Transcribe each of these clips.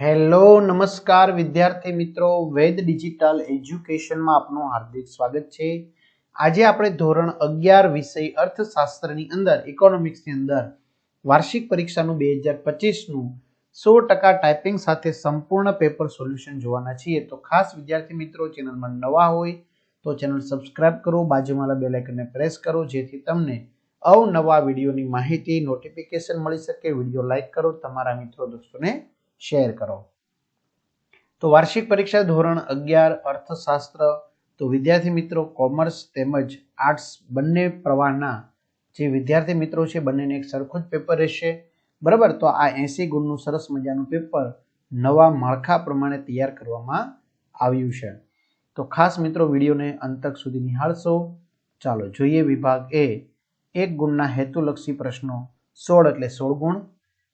Hello, નમસ્કાર વિદ્યાર્થી મિત્રો. વેદ ડિજિટલ એજ્યુકેશનમાં આપનું હાર્દિક સ્વાગત છે. આજે આપણે ધોરણ અગિયાર વિષય અર્થશાસ્ત્રની અંદર ઇકોનોમિક્સની અંદર, વાર્ષિક પરીક્ષાનું બે હજાર પચીસનું સો ટકા ટાઈપિંગ સાથે સંપૂર્ણ પેપર સોલ્યુશન જોવાના છીએ. તો ખાસ વિદ્યાર્થી મિત્રો, ચેનલમાં નવા હોય તો ચેનલ સબસ્ક્રાઇબ કરો બાજુમાં બેલ આઇકનને પ્રેસ કરો, જેથી તમને અવનવા વિડીયોની માહિતી નોટિફિકેશન મળી શકે. વીડિયો લાઇક કરો, તમારા મિત્રો દોસ્તોને શેર કરો. તો વાર્ષિક પરીક્ષા ધોરણ અગિયાર, અર્થશાસ્ત્ર, તો વિદ્યાર્થી મિત્રો, કોમર્સ તેમજ આર્ટ્સ બંને પ્રવાહના જે વિદ્યાર્થી મિત્રો છે, બંનેને એક સરખું જ પેપર રહેશે. બરાબર? તો આ એસી ગુણનું સરસ મજાનું પેપર નવા માળખા પ્રમાણે તૈયાર કરવામાં આવ્યું છે. તો ખાસ મિત્રો, વિડીયોને અંત સુધી નિહાળશો. ચાલો જોઈએ વિભાગ એ. એક ગુણના હેતુલક્ષી પ્રશ્નો. સોળ એટલે સોળ ગુણ.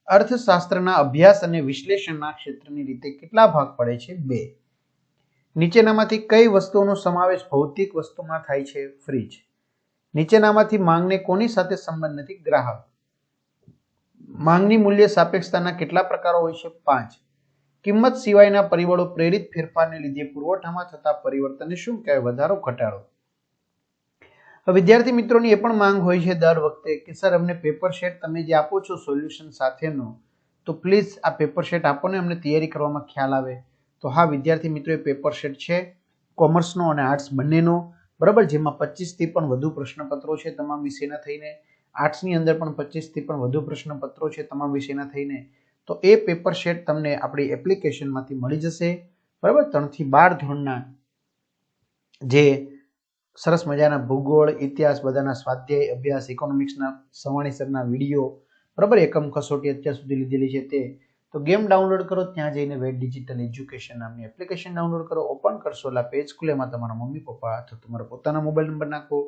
અર્થશાસ્ત્રના અભ્યાસ અને વિશ્લેષણના ક્ષેત્રની રીતે કેટલા ભાગ પડે છે? બે. નીચેનામાંથી કઈ વસ્તુઓનો સમાવેશ ભૌતિક વસ્તુમાં થાય છે? ફ્રીજ. નીચેનામાંથી માંગને કોની સાથે સંબંધ નથી? ગ્રાહક. માંગની મૂલ્ય સાપેક્ષતાના કેટલા પ્રકારો હોય છે? પાંચ. કિંમત સિવાયના પરિબળો પ્રેરિત ફેરફારને લીધે પુરવઠામાં થતા પરિવર્તનને શું કહેવાય? વધારો, ઘટાડો. વિદ્યાર્થી મિત્રોની એ પણ માંગ હોય છે દર વખતે કે, સર, અમને પેપર શેટ તમે જે આપો છો સોલ્યુશન સાથેનો, તો પ્લીઝ આ પેપર શેટ આપો ને, અમને તૈયારી કરવામાં ખ્યાલ આવે. તો હા, વિદ્યાર્થી મિત્રો, એ પેપર શેટ છે કોમર્સનો અને આર્ટ્સ બંનેનો. બરાબર? જેમાં પચીસથી પણ વધુ પ્રશ્નપત્રો છે તમામ વિષયના થઈને. આર્ટ્સની અંદર પણ પચીસથી પણ વધુ પ્રશ્નપત્રો છે તમામ વિષયના થઈને. તો એ પેપર શેટ તમને આપણી એપ્લિકેશનમાંથી મળી જશે. બરાબર? ત્રણથી બાર ધોરણના જે સરસ મજાના ભૂગોળ, ઇતિહાસ, બધાના સ્વાધ્યાય, અભ્યાસ ઇકોનોમિક્સના સવાણી સરના વીડિયો, બરાબર? એકમ કસોટી અત્યાર સુધી લીધેલી છે તે. તો ગેમ ડાઉનલોડ કરો, ત્યાં જઈને વેટ ડિજિટલ એજ્યુકેશન નામની એપ્લિકેશન ડાઉનલોડ કરો ઓપન કરશો એટલે પેજ ખુલે એમાં તમારા મમ્મી, પપ્પા અથવા તમારા પોતાના મોબાઈલ નંબર નાખો.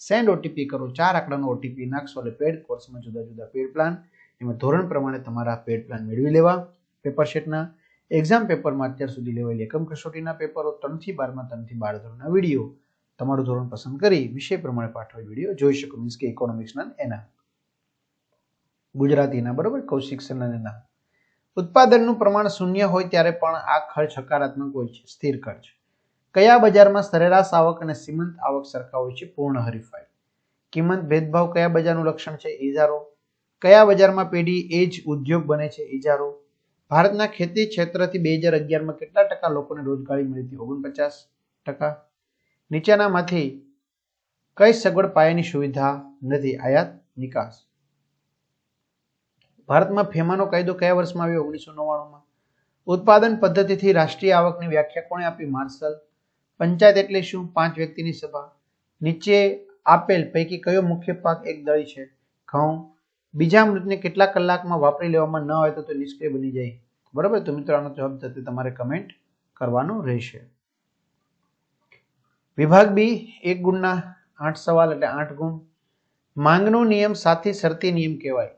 સેન્ડ ઓટીપી કરો, ચાર આંકડાનો ઓટીપી નાખશો એટલે પેડ કોર્સમાં જુદા જુદા પેડ પ્લાન એમાં ધોરણ પ્રમાણે તમારા પેડ પ્લાન મેળવી લેવા પેપર શેટના એક્ઝામ પેપરમાં અત્યાર સુધી લેવાયેલી એકમ કસોટીના પેપરો ત્રણથી બારમાં, ત્રણથી બાર ધોરણના વીડિયો. તમારું ધોરણ પસંદ કરી વિષય પ્રમાણે પાઠવેલ વીડિયો જોઈ શકો. મીન્સ કે ઇકોનોમિક્સના એના. ગુજરાતીના બરોબર? કૌશિક એના. ઉત્પાદનનું પ્રમાણ શૂન્ય હોય ત્યારે પણ આ ખર્ચ હકારાત્મક હોય છે. સ્થિર ખર્ચ. કયા બજારમાં સરેરાશ આવક અને સીમંત આવક સરખા હોય છે? પૂર્ણ હરીફાઈ. કિંમત ભેદભાવ કયા બજારનું લક્ષણ છે? ઇજારો કયા બજારમાં પેઢી એ જ ઉદ્યોગ બને છે? ઇજારો ભારતના ખેતી ક્ષેત્રથી બે હજાર અગિયારમાં કેટલા ટકા લોકોને રોજગારી મળી હતી? ઓગણપચાસ ટકા. નીચેનામાંથી કઈ સગવડ પાયાની સુવિધા નથી? આયાત નિકાસ. ભારતમાં ફેમાનો કાયદો કયા વર્ષમાં આવ્યો? ઓગણીસો નવ્વાણુંમાં. ઉત્પાદન પદ્ધતિથી રાષ્ટ્રીય આવકની વ્યાખ્યા કોણે આપી? માર્શલ. પંચાયત એટલે શું? પાંચ વ્યક્તિની સભા. નીચે આપેલ પૈકી કયો મુખ્ય પાક એક દળી છે? ઘઉં. બીજા મૃતને કેટલા કલાકમાં વાપરી લેવામાં ન આવે તો નિષ્ક્રિય બની જાય. બરાબર? તો મિત્રો, આનો જવાબ થતી તમારે કમેન્ટ કરવાનો રહેશે. વિભાગ બી, એક ગુણના આઠ સવાલ એટલે આઠ ગુણ. માંગનો નિયમ સાથી શરતી નિયમ કહેવાય.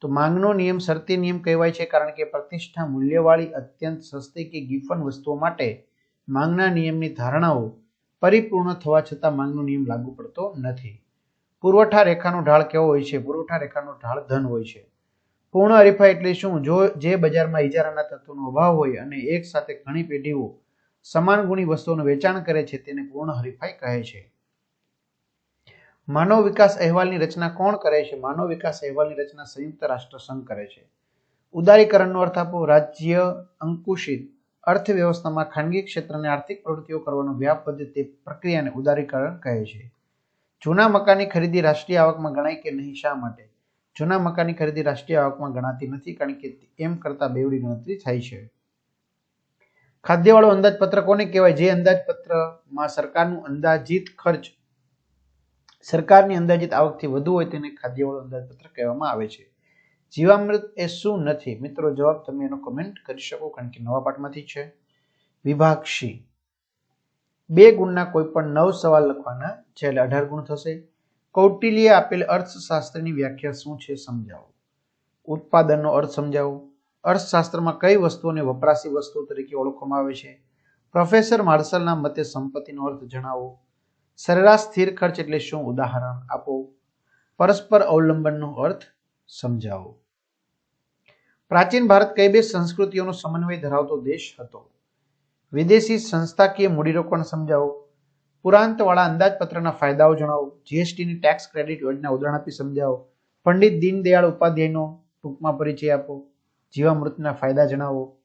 તો માંગનો નિયમ શરતી નિયમ કહેવાય છે કારણ કે પ્રતિષ્ઠા મૂલ્યવાળી અત્યંત સસ્તી કે ગિફન વસ્તુઓ માટે માંગના નિયમની ધારણાઓ પરિપૂર્ણ થવા છતાં માંગનો નિયમ લાગુ પડતો નથી. પુરવઠા રેખાનો ઢાળ કેવો હોય છે? પુરવઠા રેખાનો ઢાળ ધન હોય છે. પૂર્ણ હરીફાઈ એટલે શું? જો જે બજારમાં ઇજારાના તત્વોનો અભાવ હોય અને એક સાથે ઘણી પેઢીઓ સમાન ગુણી વસ્તુઓનું વેચાણ કરે છે તેને પૂર્ણ હરીફાઈ કહે છે. માનવ વિકાસ અહેવાલની રચના કોણ કરે છે? માનવ વિકાસ અહેવાલની રચના સંયુક્ત રાષ્ટ્ર સંઘ કરે છે. ઉદારીકરણનો અર્થ આપો, રાજ્ય અંકુશિત અર્થવ્યવસ્થામાં ખાનગી ક્ષેત્રને આર્થિક પ્રવૃત્તિઓ કરવાનો વ્યાપ વધે તે પ્રક્રિયાને ઉદારીકરણ કહે છે. જૂના મકાનની ખરીદી રાષ્ટ્રીય આવકમાં ગણાય કે નહીં, શા માટે? જૂના મકાનની ખરીદી રાષ્ટ્રીય આવકમાં ગણાતી નથી કારણ કે એમ કરતા બેવડી ગણતરી થાય છે. ખાદ્યવાળો અંદાજપત્ર કોને કહેવાય? જે અંદાજપત્રમાં સરકારનું અંદાજિત ખર્ચ સરકારની અંદાજિત આવકથી વધુ હોય તેને ખાદ્યવાળું અંદાજપત્ર કહેવામાં આવે છે. જીવામૃત એ શું નથી? મિત્રો, જવાબ તમે એનો કમેન્ટ કરી શકો, કારણ કે નવા પાઠમાંથી છે. વિભાગ સી. બે ગુણના કોઈ પણ નવ સવાલ લખવાના છે એટલે અઢાર ગુણ થશે. કૌટિલ્ય આપેલ અર્થશાસ્ત્રની વ્યાખ્યા શું છે સમજાવો. ઉત્પાદનનો અર્થ સમજાવો. અર્થશાસ્ત્રમાં કઈ વસ્તુઓને વપરાશી વસ્તુ તરીકે ઓળખવામાં આવે છે? પ્રોફેસર માર્શલના મતે સંપત્તિનો અર્થ જણાવો. સરેરાશ સ્થિર ખર્ચ એટલે શું? ઉદાહરણ આપો. પરસ્પર અવલંબનનો અર્થ સમજાવો. પ્રાચીન ભારત કઈ બે સંસ્કૃતિઓનો સમન્વય ધરાવતો દેશ હતો? વિદેશી સંસ્થાકીય મૂડીરોકાણ સમજાવો. પુરાંતવાળા અંદાજપત્રના ફાયદાઓ જણાવો. જીએસટીની ટેક્સ ક્રેડિટ યોજના ઉદાહરણ આપી સમજાવો. પંડિત દીનદયાળ ઉપાધ્યાયનો ટૂંકમાં પરિચય આપો. જીવામૃતના ફાયદા જણાવો.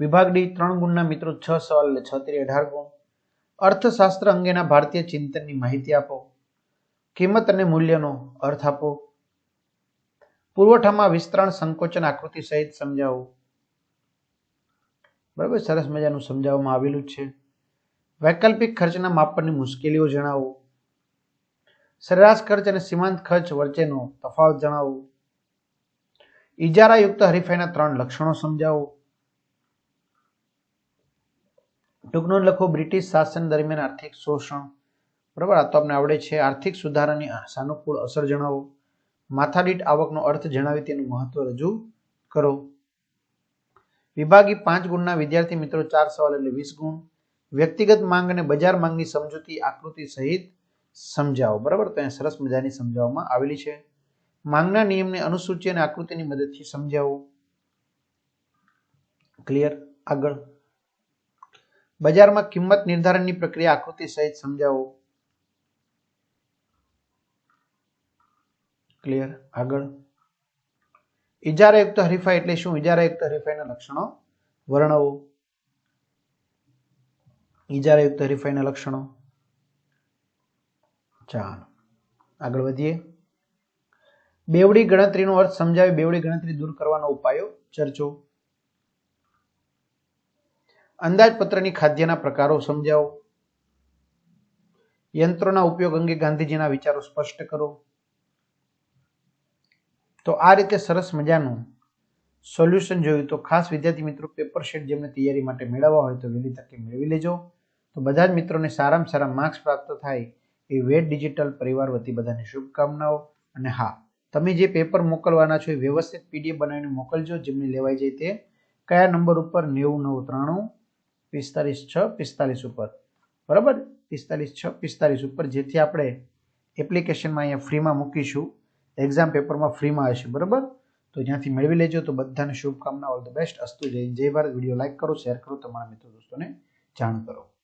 વિભાગ ડી ત્રણ ગુણના મિત્રો છ સવાલ છ ત્રી અઢાર ગુણ. અર્થશાસ્ત્ર અંગેના ભારતીય ચિંતનની માહિતી આપો. કિંમત અને મૂલ્યનો અર્થ આપો. પુરવઠામાં વિસ્તરણ સંકોચન આકૃતિ સહિત સમજાવો. બરાબર? સરસ મજાનું સમજાવવામાં આવેલું છે. વૈકલ્પિક ખર્ચના માપનની મુશ્કેલીઓ જણાવો. સરેરાશ ખર્ચ અને સીમાંત ખર્ચ વચ્ચેનો તફાવત જણાવો. ઇજારાયુક્ત હરીફાઈના ત્રણ લક્ષણો સમજાવો. ટૂંકનું લખો, બ્રિટિશ શાસન દરમિયાન આર્થિક શોષણ. બરાબર? આ તો આપણે આવડે છે. આર્થિક સુધારાની સાનુકૂળ અસર જણાવો. માથાદીઠ આવકનો અર્થ જણાવી તેનું મહત્વ રજૂ કરો. વિભાગી પાંચ ગુણના વિદ્યાર્થી મિત્રો, ચાર સવાલ એટલે વીસ ગુણ. વ્યક્તિગત માંગ અને બજાર માંગની સમજૂતી આકૃતિ સહિત સમજાવો. બરાબર? તો અહીંયા સરસ મજાની સમજાવવામાં આવેલી છે. માંગના નિયમને અનુસૂચિ અને આકૃતિની મદદથી સમજાવો. ક્લિયર આગળ. બજારમાં કિંમત નિર્ધારણની પ્રક્રિયા આકૃતિ સહિત સમજાવો. ક્લિયર આગળ. ઇજારાયુક્ત હરીફાઈ એટલે શું? ઇજારાયુક્ત હરીફાઈના લક્ષણો વર્ણવો. ઇજારાયુક્ત હરીફાઈના લક્ષણો. ચાલો. આગળ વધીએ. બેવડી ગણતરીનો અર્થ સમજાવી બેવડી ગણતરી દૂર કરવાનો ઉપાયો ચર્ચો. અંદાજપત્રની ખાદ્યના પ્રકારો સમજાવો. યંત્રોના ઉપયોગ અંગે ગાંધીજીના વિચારો સ્પષ્ટ કરો. તો આ રીતે સરસ મજાનું સોલ્યુશન જોયું તો ખાસ વિદ્યાર્થી મિત્રો પેપર શીટ જેમને તૈયારી માટે મેળવવા હોય તો વહેલી તકે મેળવી લેજો. તો બધા જ મિત્રોને સારામાં સારા માર્ક્સ પ્રાપ્ત થાય એ વેટ ડિજિટલ પરિવાર વતી બધાને શુભકામનાઓ અને હા. તમે જે પેપર મોકલવાના છો એ વ્યવસ્થિત પીડીએફ બનાવીને મોકલજો, જેમને લેવાઈ જાય તે. કયા નંબર ઉપર? નેવું નવ ત્રાણું, પિસ્તાલીસ છ, પિસ્તાલીસ ઉપર. બરાબર? પિસ્તાલીસ છ, પિસ્તાલીસ ઉપર. જેથી આપણે એપ્લિકેશનમાં અહીંયા ફ્રીમાં મૂકીશું. એક્ઝામ પેપરમાં ફ્રીમાં હશે. બરાબર? તો જ્યાંથી મેળવી લેજો. તો બધાને શુભકામના. All the best. અસ્તુ જય જય ભારત. વીડિયો લાઇક કરો, શેર કરો. તમારા મિત્રો, દોસ્તોને જાણ કરો.